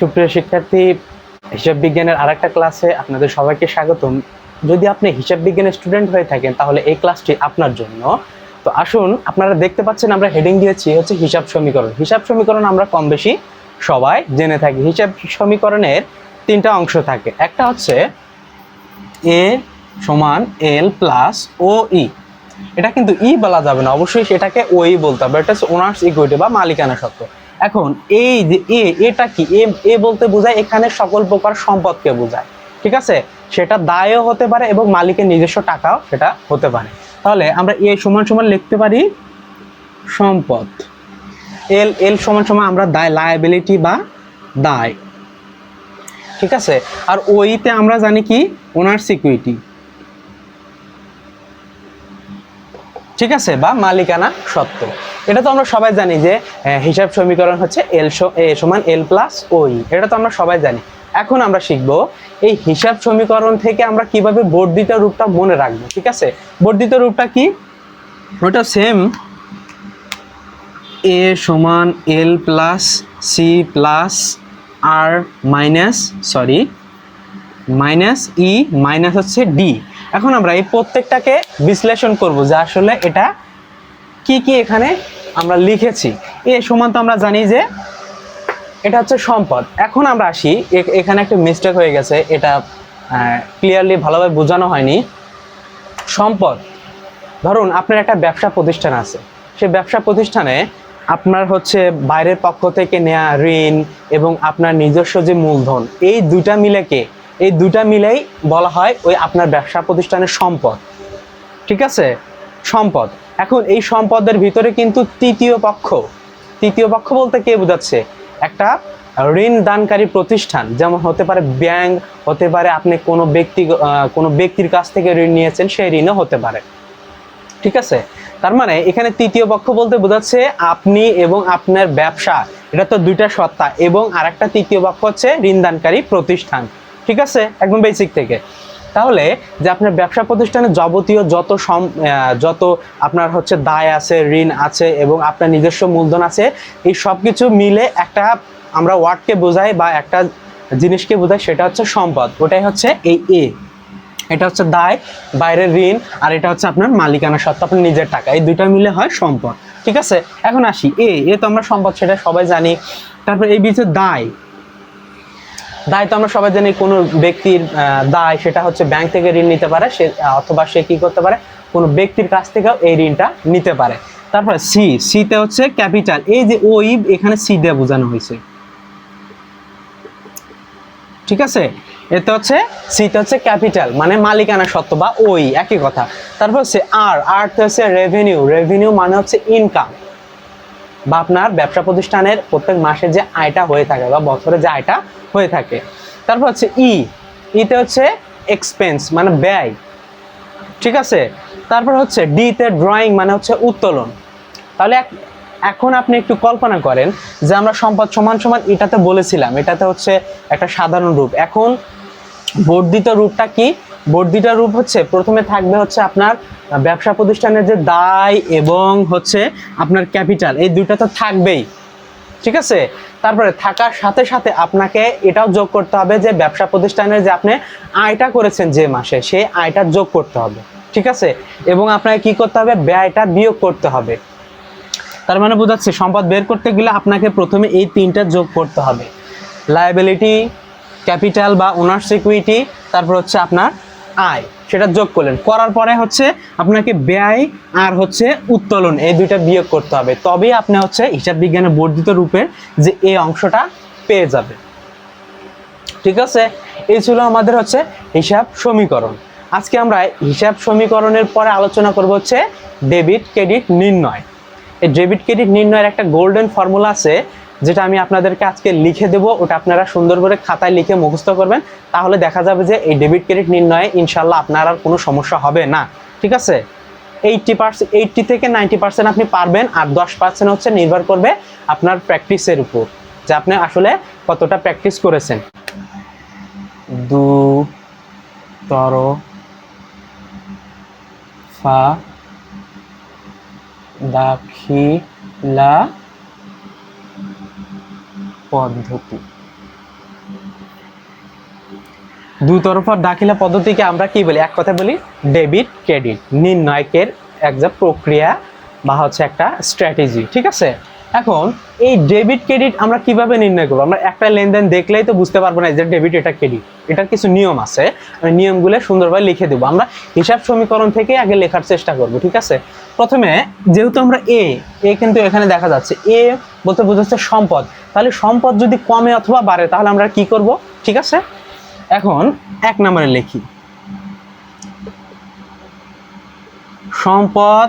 সুপ্রিয় শিক্ষার্থী, হিসাব বিজ্ঞানের আরেকটা ক্লাসে আপনাদের সবাইকে স্বাগতম। যদি আপনি হিসাব বিজ্ঞানের স্টুডেন্ট হয়ে থাকেন, তাহলে এই ক্লাসটি আপনার জন্য। তো আসুন, আপনারা দেখতে পাচ্ছেন আমরা হেডিং দিয়েছি হচ্ছে হিসাব সমীকরণ। হিসাব সমীকরণ আমরা কম বেশি সবাই জেনে থাকি। হিসাব সমীকরণের তিনটা অংশ থাকে। একটা হচ্ছে এ সমান এল প্লাস ও ই। এটা কিন্তু ই বলা যাবে না, অবশ্যই সেটাকে ওই বলতে হবে। এটা হচ্ছে ওনার্স ইকুইটি বা মালিকানা সত্ত্ব এখন এই যে এ, এটা কি? এ বলতে বোঝায় এখানে সকল প্রকার সম্পদকে বোঝায়। ঠিক আছে? সেটা দায়ও হতে পারে এবং মালিকের নিজস্ব টাকাও সেটা হতে পারে। তাহলে আমরা এ সমান সমান লিখতে পারি সম্পদ। এল এল সমান সমান আমরা দায় লায়াবিলিটি বা দায়। ঠিক আছে? আর ওইতে আমরা জানি কি? ওনার সিকিউরিটি ঠিক আছে? বা মালিকানা সত্ত্ব এটা তো আমরা সবাই জানি যে হিসাব সমীকরণ হচ্ছে এল এ সমান এল প্লাস ওই এটা তো আমরা সবাই জানি। এখন আমরা শিখব, এই হিসাব সমীকরণ থেকে আমরা কীভাবে বর্ধিত রূপটা মনে রাখব, ঠিক আছে? বর্ধিত রূপটা কি? ওটা সেম এ সমান L plus C plus R minus sorry minus E minus হচ্ছে ডি এখন আমরা এই প্রত্যেকটাকে বিশ্লেষণ করব যে আসলে এটা কি কি এখানে আমরা লিখেছি? এ সমান তো আমরা জানি যে এটা হচ্ছে সম্পদ। এখন আমরা আসি এখানে একটা মিস্টেক হয়ে গেছে, এটা ক্লিয়ারলি ভালোভাবে বোঝানো হয়নি। সম্পদ। ধরুন, আপনার একটা ব্যবসা প্রতিষ্ঠান আছে। সেই ব্যবসা প্রতিষ্ঠানে আপনার হচ্ছে বাইরের পক্ষ থেকে নেওয়া ঋণ এবং আপনার নিজস্ব যে মূলধন, এই দুইটা মিলে কে? এই দুইটা মিলেই বলা হয় ওই আপনার ব্যবসা প্রতিষ্ঠানের সম্পদ। ঠিক আছে? সম্পদ। এখন এই সম্পদের ভিতরে কিন্তু তৃতীয় পক্ষ। তৃতীয় পক্ষ বলতে কে বোঝাচ্ছে? একটা ঋণ দানকারী প্রতিষ্ঠান। যেমন হতে পারে ব্যাংক, হতে পারে আপনি কোনো ব্যক্তি কোনো ব্যক্তির কাছ থেকে ঋণ নিয়েছেন, সেই ঋণও হতে পারে। ঠিক আছে? তার মানে এখানে তৃতীয় পক্ষ বলতে বোঝাচ্ছে আপনি এবং আপনার ব্যবসা, এটা তো দুইটা সত্তা। এবং আরেকটা তৃতীয় পক্ষ হচ্ছে ঋণদানকারী প্রতিষ্ঠান। ঠিক আছে? একদম বেসিক থেকে। তাহলে যে আপনার ব্যবসা প্রতিষ্ঠানে যাবতীয় যত সম যত আপনার হচ্ছে দায় আছে, ঋণ আছে এবং আপনার নিজস্ব মূলধন আছে, এই সব কিছু মিলে একটা আমরা ওয়ার্ডকে বোঝাই বা একটা জিনিসকে বোঝাই, সেটা হচ্ছে সম্পদ। ওটাই হচ্ছে এই এ এটা হচ্ছে দায় বাইরের ঋণ, আর এটা হচ্ছে আপনার মালিকানা সত্ত্ব, আপনার নিজের টাকা। এই দুইটা মিলে হয় সম্পদ। ঠিক আছে? এখন আসি। এ এ তো আমরা সম্পদ, সেটা সবাই জানি। তারপর এই বিষয়ে দায় দায় তো আমরা সবাই জানি কোনো ব্যক্তির দায় সেটা হচ্ছে ব্যাংক থেকে ঋণ নিতে পারে, সে অথবা সে কি করতে পারে, কোনো ব্যক্তির কাছ থেকেও এই ঋণটা নিতে পারে। তারপরে সি সিতে হচ্ছে ক্যাপিটাল এই যে ওই এখানে সি দিয়ে বোঝানো হয়েছে। ঠিক আছে? এতে হচ্ছে সিতে হচ্ছে ক্যাপিটাল মানে মালিকানা সত্ত্ব বা ওই একই কথা। তারপর হচ্ছে আর আর হচ্ছে রেভিনিউ রেভিনিউ মানে হচ্ছে ইনকাম বা আপনার ব্যবসা প্রতিষ্ঠানের প্রত্যেক মাসে যে আয়টা হয়ে থাকে বা বছরে যে আয়টা হয়ে থাকে। তারপর হচ্ছে ই। ইতে হচ্ছে এক্সপেন্স মানে ব্যয়। ঠিক আছে? তারপর হচ্ছে ডিতে ড্রয়িং মানে হচ্ছে উত্তোলন। তাহলে এখন আপনি একটু কল্পনা করেন যে আমরা সম্পদ সমান সমান এটাতে বলেছিলাম, এটাতে হচ্ছে একটা সাধারণ রূপ। এখন বর্ধিত রূপটা কি? বর্ধিত রূপ হচ্ছে প্রথমে থাকবে হচ্ছে আপনার ব্যবসা প্রতিষ্ঠানের যে দায় এবং হচ্ছে আপনার ক্যাপিটাল। এই দুইটা তো থাকবেই। ঠিক আছে? তারপরে থাকার সাথে সাথে আপনাকে এটাও যোগ করতে হবে যে ব্যবসা প্রতিষ্ঠানের যে আপনি আয়টা করেছেন যে মাসে, সেই আয়টা যোগ করতে হবে। ঠিক আছে? এবং আপনাকে কি করতে হবে? ব্যয়টা বিয়োগ করতে হবে। তার মানে বোঝাচ্ছে, সম্পদ বের করতে গেলে আপনাকে প্রথমে এই তিনটা যোগ করতে হবে। লায়াবিলিটি ক্যাপিটাল বা ওনার সিকিউরিটি তারপর হচ্ছে আপনার আয়, সেটা যোগ করলেন। করার পরে হচ্ছে আপনাকে ব্যয় আর হচ্ছে উত্তোলন, এই দুইটা বিয়োগ করতে হবে। তবেই আপনি হচ্ছে হিসাব বিজ্ঞানের বর্ধিত রূপের যে এই অংশটা পেয়ে যাবে ঠিক আছে? এই ছিল আমাদের হচ্ছে হিসাব সমীকরণ। আজকে আমরা হিসাব সমীকরণের পরে আলোচনা করব হচ্ছে ডেবিট ক্রেডিট নির্ণয়। এই ডেবিট ক্রেডিট নির্ণয়ের একটা গোল্ডেন ফর্মুলা আছে যেটা আমি আপনাদেরকে আজকে লিখে দেব, ওটা আপনারা সুন্দর করে খাতায় লিখে মুখস্থ করবেন। তাহলে দেখা যাবে যে এই ডেবিট ক্রেডিট নির্ণয়ে ইনশাল্লাহ আপনার আর কোনো সমস্যা হবে না। ঠিক আছে? এইটটি পার্সেন্ট এইটটি থেকে নাইনটি পার্সেন্ট আপনি পারবেন, আর দশ পার্সেন্ট হচ্ছে নির্ভর করবে আপনার প্র্যাকটিসের উপর, যে আপনি আসলে কতটা প্র্যাকটিস করেছেন। দু, তর, ফা, দাখিলা পদ্ধতি। দুতরফা দাখিলা পদ্ধতিকে আমরা কি বলি? এক কথা বলি ডেবিট ক্রেডিট নির্ণয়কের একটা প্রক্রিয়া বা হচ্ছে একটা স্ট্র্যাটেজি ঠিক আছে? এখন, এই ডেবিট ক্রেডিট আমরা কীভাবে নির্ণয় করব? আমরা একটা লেনদেন দেখলেই তো বুঝতে পারব না যে ডেবিট এটা ক্রেডিট এটার কিছু নিয়ম আছে। আমি নিয়মগুলো সুন্দরভাবে লিখে দেবো। আমরা হিসাব সমীকরণ থেকে আগে লেখার চেষ্টা করব, ঠিক আছে? প্রথমে, যেহেতু আমরা এ এ কিন্তু এখানে দেখা যাচ্ছে। এ বলতে বোঝাচ্ছে সম্পদ। তাহলে সম্পদ যদি কমে অথবা বাড়ে, তাহলে আমরা কি করব? ঠিক আছে? এখন এক নম্বরে লিখি। সম্পদ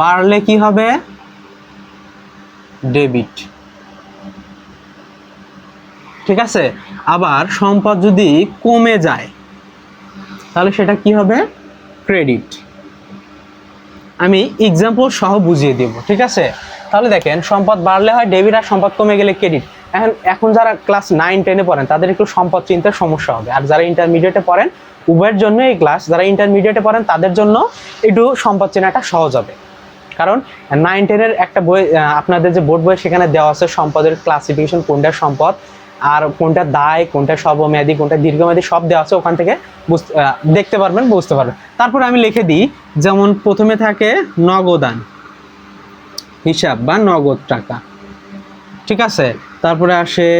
বাড়লে কি হবে? ডেবিট। ঠিক আছে? আবার সম্পদ যদি কমে যায়, তাহলে সেটা কি হবে? ক্রেডিট। আমি এক্সাম্পল সহ বুঝিয়ে দেব, ঠিক আছে? তাহলে দেখেন, সম্পদ বাড়লে হয় ডেবিট আর সম্পদ কমে গেলে ক্রেডিট এখন এখন যারা ক্লাস নাইন টেনে পড়েন, তাদের একটু সম্পদ চিন্তার সমস্যা হবে। আর যারা ইন্টারমিডিয়েটে পড়েন, উভয়ের জন্য এই ক্লাস যারা ইন্টারমিডিয়েটে পড়েন, তাদের জন্য একটু সম্পদ চেনাটা সহজ হবে। কারণ নাইন টেনের একটা বই আপনাদের যে বোর্ড বই, সেখানে দেওয়া আছে সম্পদের ক্লাসিফিকেশন কোনটা সম্পদ আর কোনটা দায়, কোনটা স্বল্পমেয়াদী কোনটা দীর্ঘমেয়াদী, সব দেওয়া আছে ওখান থেকে দেখতে পারবেন, বুঝতে পারবেন। তারপরে আমি লিখে দিই, যেমন প্রথমে থাকে নগদান, হিসাব বা নগদ টাকা। ঠিক আছে? তারপরে আসে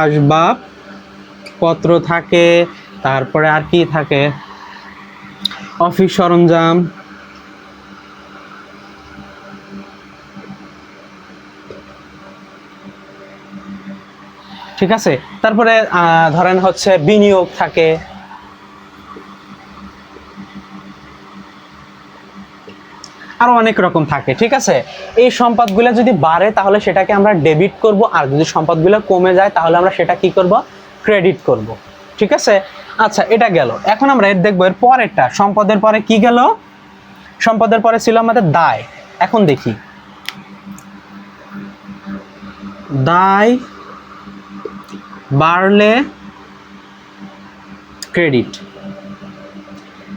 আসবাব, পত্র থাকে, তারপরে আর কি থাকে? অফিস সরঞ্জাম ঠিক আছে? তারপরে ধরেন হচ্ছে বিনিয়োগ থাকে। আরও অনেক রকম থাকে, ঠিক আছে? এই সম্পদগুলো যদি বাড়ে, তাহলে সেটাকে আমরা ডেবিট করব, আর যদি সম্পদগুলো কমে যায়, তাহলে আমরা সেটা কি করব? ক্রেডিট করব, ঠিক আছে? আচ্ছা এটা গেল। এখন আমরা এর দেখব এর পরেরটা। সম্পদের পরে কি গেল? সম্পদের পরে ছিল আমাদের দায়। এখন দেখি। দায় বাড়লে ক্রেডিট।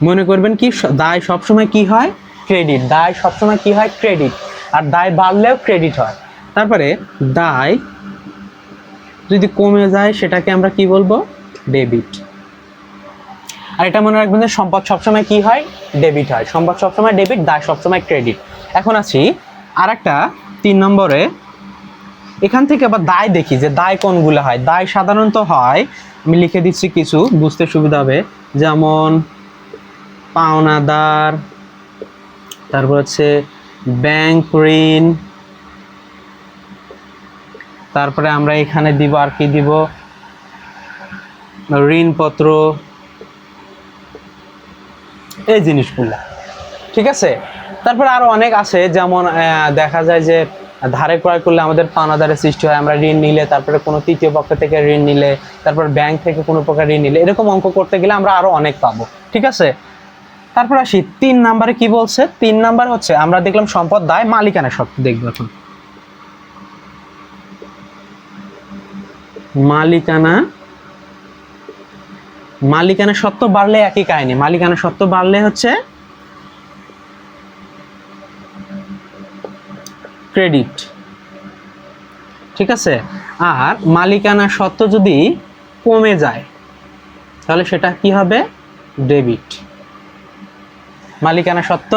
মনে করবেন কি দায় সবসময় কি হয়? ক্রেডিট। দায় সবসময় কি হয়? ক্রেডিট। আর দায় বাড়লেও ক্রেডিট হয়। তারপরে দায় যদি কমে যায়, সেটাকে আমরা কি বলব? ডেবিট। আর এটা মনে রাখবেন যে সম্পদ সবসময় কি হয়? ডেবিট হয়। সম্পদ সবসময় ডেবিট, দায় সবসময় ক্রেডিট। এখন আছি আর একটা তিন নম্বরে। এখান থেকে আবার দায় দেখি যে দায় কোনগুলো হয়? দায় সাধারণত হয়, আমি লিখে দিচ্ছি কিছু, বুঝতে সুবিধা হবে। যেমন পাওনাদার, তারপর হচ্ছে ব্যাংক ঋণ, তারপরে আমরা এখানে দিব আর কি দিব? ঋণপত্র, এই জিনিসগুলা। ঠিক আছে? তারপরে আরও অনেক আছে, যেমন দেখা যায় যে ধারে ক্রয় করলে আমাদের পাওনাদারের সৃষ্টি হয়, আমরা ঋণ নিলে, তারপরে কোনো তৃতীয় পক্ষ থেকে ঋণ নিলে, তারপর ব্যাংক থেকে কোনো প্রকার ঋণ নিলে, এরকম অঙ্ক করতে গেলে আমরা আরও অনেক পাবো, ঠিক আছে? তারপর আসি, তিন নাম্বারে কি বলছে? তিন নাম্বার হচ্ছে, আমরা দেখলাম সম্পদ দায় মালিকানা সত্ত্ব দেখব এখন। মালিকানা মালিকানা সত্ত্ব বাড়লে একই কাহিনী মালিকানা সত্ত্ব বাড়লে হচ্ছে ক্রেডিট ঠিক আছে? আর মালিকানা সত্ত্ব যদি কমে যায়, তাহলে সেটা কি হবে? ডেবিট মালিকানা সত্ত্ব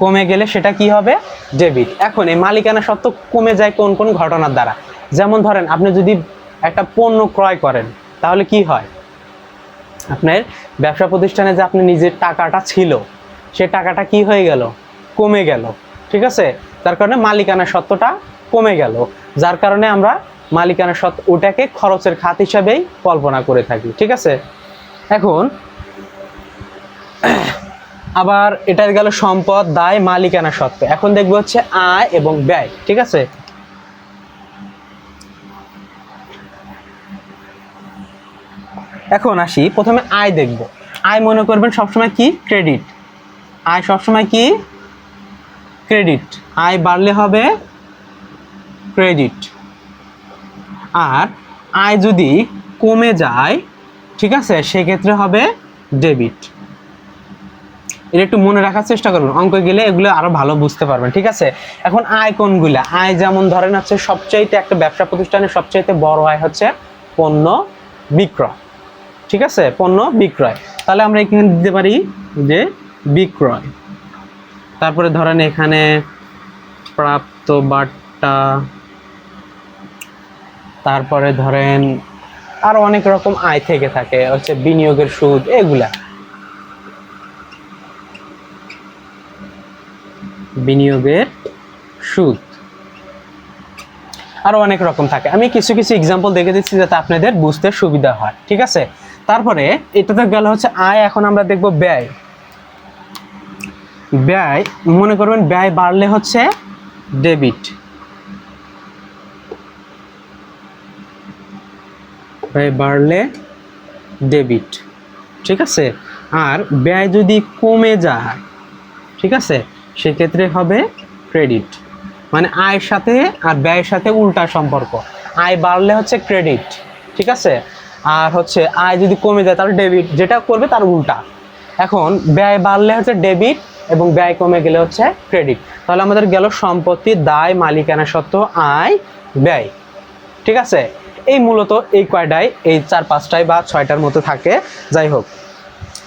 কমে গেলে সেটা কি হবে? ডেবিট এখন এই মালিকানা সত্ত্ব কমে যায় কোন কোন ঘটনার দ্বারা? যেমন ধরেন, আপনি যদি একটা পণ্য ক্রয় করেন, তাহলে কি হয়? আপনার ব্যবসা প্রতিষ্ঠানে যে আপনি নিজের টাকাটা ছিল সে টাকাটা কি হয়ে গেল? কমে গেল। ঠিক আছে? যার কারণে মালিকানা সত্ত্বটা কমে গেল, যার কারণে আমরা মালিকানা সত্ত্ব ওটাকে খরচের খাত হিসাবেই কল্পনা করে থাকি, ঠিক আছে? এখন আবার এটার গেল সম্পদ, দায়, মালিকানা সত্ত্ব। এখন দেখব হচ্ছে আয় এবং ব্যয়, ঠিক আছে? এখন আসি, প্রথমে আয় দেখব। আয় মনে করবেন সবসময় কি? ক্রেডিট। আয় সবসময় কি? ক্রেডিট। আয় বাড়লে হবে ক্রেডিট আর আয় যদি কমে যায়, ঠিক আছে, সেক্ষেত্রে হবে ডেবিট এটা একটু মনে রাখার চেষ্টা করবেন অঙ্ক গেলে এগুলো আরও ভালো বুঝতে পারবেন, ঠিক আছে? এখন আয় কোনগুলা? আয় যেমন ধরেন হচ্ছে সবচাইতে একটা ব্যবসা প্রতিষ্ঠানের সবচাইতে বড় আয় হচ্ছে পণ্য বিক্রয়, ঠিক আছে? পণ্য বিক্রয়। তাহলে আমরা এখানে দিতে পারি যে বিক্রয়। তারপরে ধরেন এখানে প্রাপ্ত বার্তা তারপরে ধরেন আরও অনেক রকম আয় থেকে থাকে, হচ্ছে বিনিয়োগের সুদ, এগুলা। বিনিয়োগের সুদ। আরও অনেক রকম থাকে। আমি কিছু কিছু এক্সাম্পল দেখে দিচ্ছি যাতে আপনাদের বুঝতে সুবিধা হয়, ঠিক আছে? তারপরে এটা তো গেল হচ্ছে আয়, এখন আমরা দেখব ব্যয়। ব্যয়, মনে করবেন ব্যয় বাড়লে হচ্ছে ডেবিট। বাড়লে ডেবিট, ঠিক আছে? আর ব্যয় যদি কমে যায়, ঠিক আছে, সেক্ষেত্রে হবে ক্রেডিট। মানে আয়ের সাথে আর ব্যয়ের সাথে উল্টা সম্পর্ক। আয় বাড়লে হচ্ছে ক্রেডিট, ঠিক আছে? আর হচ্ছে আয় যদি কমে যায়, তাহলে ডেবিট, যেটা করবে তার উল্টা। এখন, ব্যয় বাড়লে হচ্ছে ডেবিট এবং ব্যয় কমে গেলে হচ্ছে ক্রেডিট তাহলে আমাদের গেল সম্পত্তি, দায়, মালিকানা সত্ত্ব আয়, ব্যয়। ঠিক আছে? এই মূলত এই কয়টাই, এই চার পাঁচটায় বা ছয়টার মতো থাকে। যাই হোক,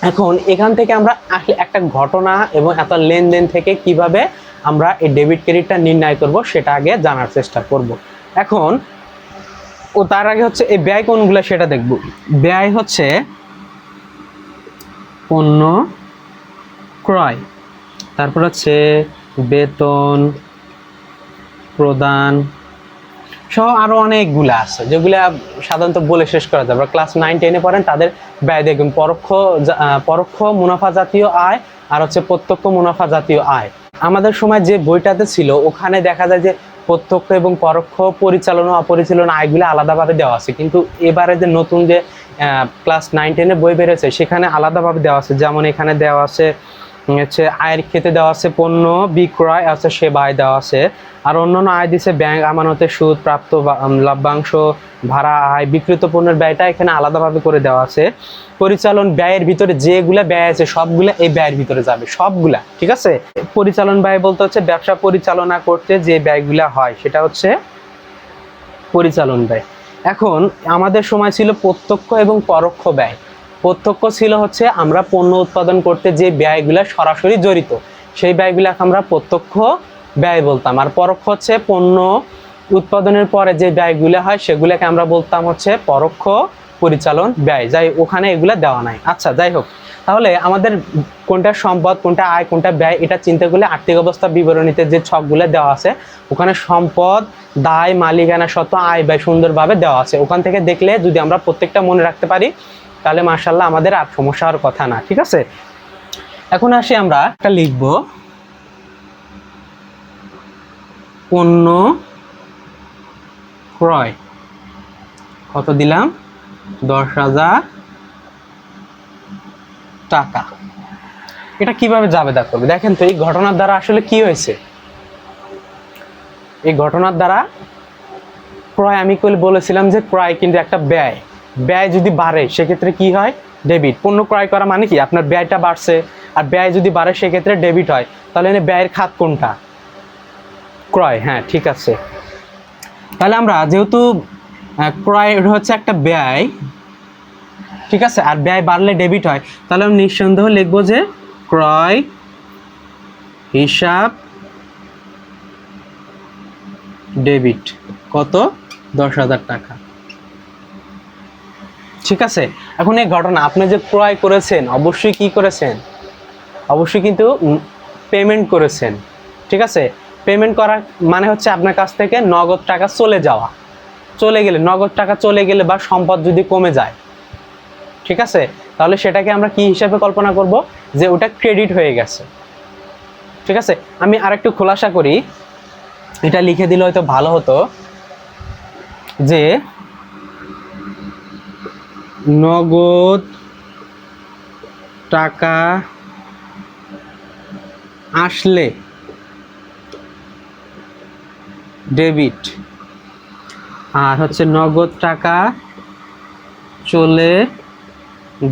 এখন এখান থেকে আমরা আসলে একটা ঘটনা এবং এত লেনদেন থেকে কীভাবে আমরা এই ডেবিট ক্রেডিটটা নির্ণয় করব সেটা আগে জানার চেষ্টা করব। এখন, ও তার আগে হচ্ছে এই ব্যয় কোনগুলো সেটা দেখব। ব্যয় হচ্ছে পণ্য ক্রয়। তারপর হচ্ছে বেতন, প্রদান সহ আরও অনেকগুলো আছে, যেগুলা সাধারণত বলে শেষ করা যাবে ক্লাস নাইন টেনে পড়েন, তাদের ব্যয় দেখবেন, পরোক্ষ পরোক্ষ মুনাফা জাতীয় আয় আর হচ্ছে প্রত্যক্ষ মুনাফা জাতীয় আয়। আমাদের সময় যে বইটাতে ছিল, ওখানে দেখা যায় যে প্রত্যক্ষ এবং পরোক্ষ পরিচালনা, অপরিচালনা আয়গুলো আলাদাভাবে দেওয়া আছে। কিন্তু এবারে যে নতুন যে ক্লাস নাইন টেনের বই বেরোছে সেখানে আলাদাভাবে দেওয়া আছে। যেমন এখানে দেওয়া আছে হচ্ছে আয়ের খেতে দেওয়া আছে পণ্য, বিক্রয়, আছে সেবায় দেওয়া আছে। আর অন্যান্য আয় দিছে ব্যাংক আমানতের সুদ, প্রাপ্ত লভ্যাংশ ভাড়া, আয়, বিক্রিত পণ্যের ব্যয়টা এখানে আলাদাভাবে করে দেওয়া আছে। পরিচালন ব্যয়ের ভিতরে যেগুলা ব্যয় আছে, সবগুলা এই ব্যয়ের ভিতরে যাবে, সবগুলা, ঠিক আছে? পরিচালন ব্যয় বলতে হচ্ছে ব্যবসা পরিচালনা করতে যে ব্যয়গুলা হয়, সেটা হচ্ছে পরিচালন ব্যয়। এখন, আমাদের সময় ছিল প্রত্যক্ষ এবং পরোক্ষ ব্যয়। প্রত্যক্ষ ছিল হচ্ছে আমরা পণ্য উৎপাদন করতে যে ব্যয়গুলা সরাসরি জড়িত, সেই ব্যয়গুলাকে আমরা প্রত্যক্ষ ব্যয় বলতাম। আর পরোক্ষ হচ্ছে পণ্য উৎপাদনের পরে যে ব্যয়গুলো হয়, সেগুলোকে আমরা বলতাম হচ্ছে পরোক্ষ পরিচালন ব্যয়। যাই ওখানে এগুলো দেওয়া নাই। আচ্ছা যাই হোক। তাহলে আমাদের কোনটা সম্পদ, কোনটা আয়, কোনটা ব্যয়, এটা চিন্তা করলে আর্থিক অবস্থা বিবরণীতে যে ছকগুলো দেওয়া আছে, ওখানে সম্পদ, দায়, মালিকানা সত্ত্ব আয় ব্যয় সুন্দরভাবে দেওয়া আছে। ওখান থেকে দেখলে যদি আমরা প্রত্যেকটা মনে রাখতে পারি তাহলে মার্শাল্লাহ আমাদের আর সমস্যা হওয়ার কথা না, ঠিক আছে? এখন আসি আমরা একটা লিখব। পণ্য ক্রয়। কত দিলাম? দশ হাজার টাকা। এটা কীভাবে জাবেদা করবে? দেখেন তো, এই ঘটনার দ্বারা আসলে কি হয়েছে? এই ঘটনার দ্বারা ক্রয়, আমি বলেছিলাম যে ক্রয় কিন্তু একটা ব্যয়। ব্যয় যদি বাড়ে, সেক্ষেত্রে কি হয়? ডেবিট পণ্য ক্রয় করা মানে কি? আপনার ব্যয়টা বাড়ছে। আর ব্যয় যদি বাড়ে, সেক্ষেত্রে ডেবিট হয়। তাহলে এখানে ব্যয়ের খাত কোনটা? ক্রয়। হ্যাঁ ঠিক আছে। তাহলে আমরা যেহেতু ক্রয় হচ্ছে একটা ব্যয়, ঠিক আছে? আর ব্যয় বাড়লে ডেবিট হয়। তাহলে আমি নিঃসন্দেহ লিখব যে ক্রয় হিসাব ডেবিট কত? দশ হাজার টাকা। ঠিক আছে? এখন এই ঘটনা আপনি যে ক্রয় করেছেন, অবশ্যই কি করেছেন? অবশ্যই কিন্তু পেমেন্ট করেছেন। ঠিক আছে? পেমেন্ট করা মানে হচ্ছে আপনার কাছ থেকে নগদ টাকা চলে যাওয়া। চলে গেলে, নগদ টাকা চলে গেলে বা সম্পদ যদি কমে যায়। ঠিক আছে? তাহলে সেটাকে আমরা কি হিসাবে কল্পনা করব? যে ওটা ক্রেডিট হয়ে গেছে। ঠিক আছে? আমি আরেকটু খোলাসা করি। এটা লিখে দিলে হয়তো ভালো হতো যে নগদ টাকা আসলে ডেবিট। আর হচ্ছে নগদ টাকা চলে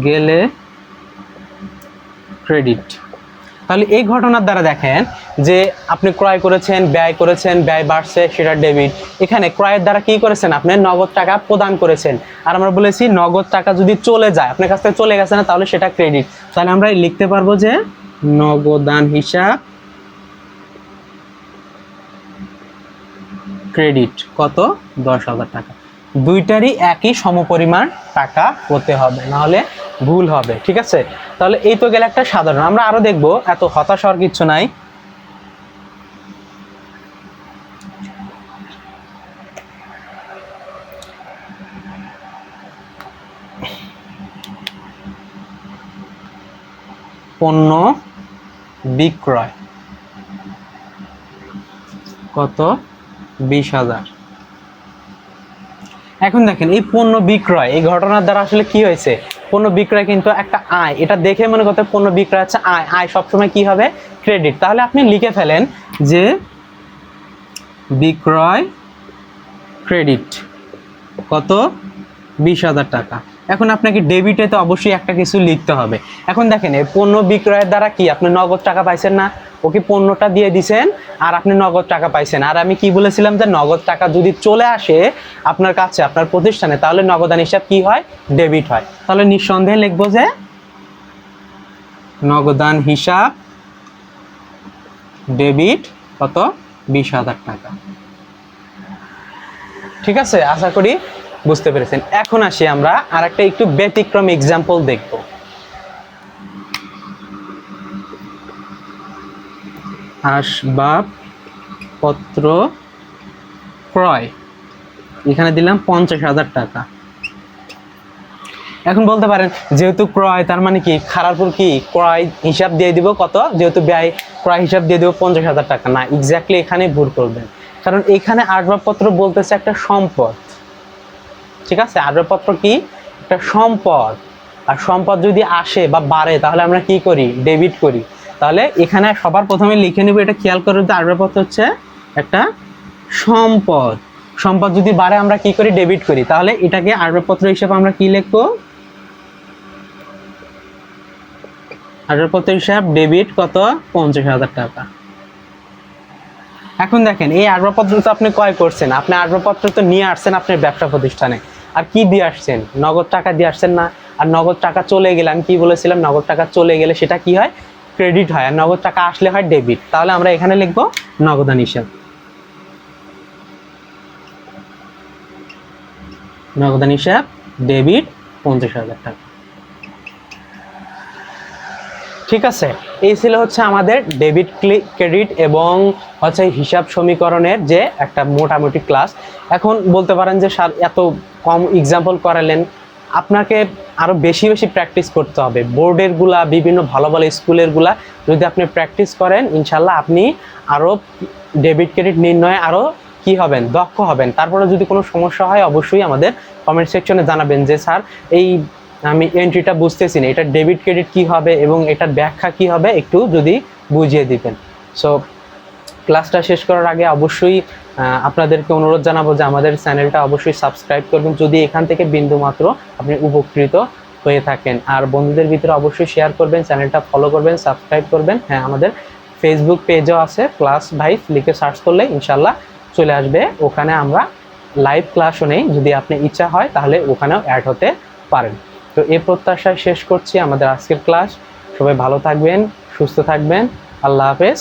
গেলে ক্রেডিট। তাহলে এই ঘটনার দ্বারা দেখেন যে আপনি ক্রয় করেছেন, ব্যয় করেছেন, ব্যয় বাড়ছে, সেটা ডেবিট। এখানে ক্রয়ের দ্বারা কি করেছেন আপনি? নগদ টাকা প্রদান করেছেন। আর আমরা বলেছি নগদ টাকা যদি চলে যায়, আপনার কাছ থেকে চলে গেছে না, তাহলে সেটা ক্রেডিট। তাহলে আমরা লিখতে পারব যে নগদান হিসাব ক্রেডিট। কত? দশ হাজার টাকা। দুইটারই একই সমপরিমাণ টাকা হতে হবে, নাহলে ভুল হবে, ঠিক আছে? তাহলে এই তো গেলে একটা সাধারণ। আমরা আরও দেখব, এত হতাশ হওয়ার কিচ্ছু নাই। পণ্য বিক্রয়। কত? বিশ হাজার। এখন দেখেন, এই পণ্য বিক্রয়, এই ঘটনার দ্বারা আসলে কি হয়েছে? পণ্য বিক্রয় কিন্তু একটা আয়। এটা দেখে মনে করতে পণ্য বিক্রয় হচ্ছে আয়। আয় সবসময় কি হবে? ক্রেডিট। তাহলে আপনি লিখে ফেলেন যে বিক্রয় ক্রেডিট কত? বিশ হাজার টাকা। এখন আপনাকে ডেবিটে তো অবশ্যই একটা কিছু লিখতে হবে। এখন দেখেন, এই পণ্য বিক্রয়ের দ্বারা কি? আপনি নগদ টাকা পাইছেন না। ওকে পণ্যটা দিয়ে দিছেন। আর আপনি নগদ টাকা পাইছেন। আর আমি কি বলেছিলাম যে নগদ টাকা যদি চলে আসে আপনার কাছে, আপনার প্রতিষ্ঠানে, তাহলে নগদান হিসাব কি হয়? ডেবিট হয়। তাহলে নিঃসন্দেহে লিখব যে নগদান হিসাব ডেবিট কত? বিশ হাজার টাকা। ঠিক আছে? আশা করি বুঝতে পেরেছেন। এখন আসি আমরা আর একটা একটু ব্যতিক্রম এক্সাম্পল দেখব। আসবাবপত্র ক্রয়। এখানে দিলাম পঞ্চাশ হাজার টাকা। এখন বলতে পারেন, যেহেতু ক্রয়, তার মানে কি? খারাপুর কি? ক্রয় হিসাব দিয়ে দিব কত? যেহেতু ব্যয়, ক্রয় হিসাব দিয়ে দিব পঞ্চাশ হাজার টাকা। না এক্স্যাক্টলি এখানে ভুল করবেন। কারণ এখানে আসবাবপত্র বলতেছে একটা সম্পদ। ঠিক আছে? আসবাবপত্র কি? একটা সম্পদ। আর সম্পদ যদি আসে বা বাড়ে, তাহলে আমরা কি করি? ডেবিট করি। তাহলে এখানে সবার প্রথমে লিখে নিব, এটা খেয়াল করে আসবাবপত্র হচ্ছে একটা সম্পদ। সম্পদ যদি বাড়ে, আমরা কি করি? ডেবিট করি। তাহলে এটাকে আসবাবপত্র হিসেবে আমরা কি লিখব? আসবাবপত্র হিসাব ডেবিট কত? পঞ্চাশ হাজার টাকা। এখন দেখেন, এই আসবাবপত্র তো আপনি ক্রয় করছেন। আপনি আসবাবপত্র তো নিয়ে আসছেন আপনার ব্যবসা প্রতিষ্ঠানে। আর কি দিয়ে আসছেন? নগদ টাকা দিয়ে আসছেন না। আর নগদ টাকা চলে গেলে, আমি কি বলেছিলাম? নগদ টাকা চলে গেলে সেটা কি হয়? ক্রেডিট হয় আর নগদ টাকা আসলে হয় ডেবিট। তাহলে আমরা এখানে লিখব নগদান হিসাব। নগদান হিসাব, ডেবিট পঞ্চাশ হাজার টাকা। ঠিক আছে, এই ছিল হচ্ছে আমাদের ডেবিট ক্রেডিট এবং হচ্ছে হিসাব সমীকরণের যে একটা মোটামুটি ক্লাস। এখন বলতে পারেন যে স্যার, এত কম এক্সাম্পল করালেন আপনাকে আরও বেশি বেশি প্র্যাকটিস করতে হবে। বোর্ডেরগুলা, বিভিন্ন ভালো ভালো স্কুলেরগুলা যদি আপনি প্র্যাকটিস করেন, ইনশাল্লাহ আপনি আরও ডেবিট ক্রেডিট নির্ণয়ে আরও কি হবেন, দক্ষ হবেন। তারপরে যদি কোনো সমস্যা হয়, অবশ্যই আমাদের কমেন্ট সেকশনে জানাবেন যে, স্যার, এই আমি এন্ট্রিটা বুঝতেছি না। এটা ডেবিট ক্রেডিট কি হবে এবং এটার ব্যাখ্যা কি হবে? একটু যদি বুঝিয়ে দিবেন সো ক্লাসটা শেষ করার আগে অবশ্যই আপনাদেরকে অনুরোধ জানাব যে আমাদের চ্যানেলটা অবশ্যই সাবস্ক্রাইব করবেন, যদি এখান থেকে বিন্দু মাত্র আপনি উপকৃত হয়ে থাকেন। আর বন্ধুদের ভিতরে অবশ্যই শেয়ার করবেন, চ্যানেলটা ফলো করবেন সাবস্ক্রাইব করবেন। হ্যাঁ আমাদের ফেসবুক পেজও আছে ক্লাস ভাইস লিখে সার্চ করলে ইনশাল্লাহ চলে আসবে। ওখানে আমরা লাইভ ক্লাসও নেই, যদি আপনি ইচ্ছা হয় তাহলে ওখানেও অ্যাড হতে পারেন। তো এ প্রত্যাশায় শেষ করছি আমাদের আজকের ক্লাস সবাই ভালো থাকবেন, সুস্থ থাকবেন। আল্লাহ হাফেজ।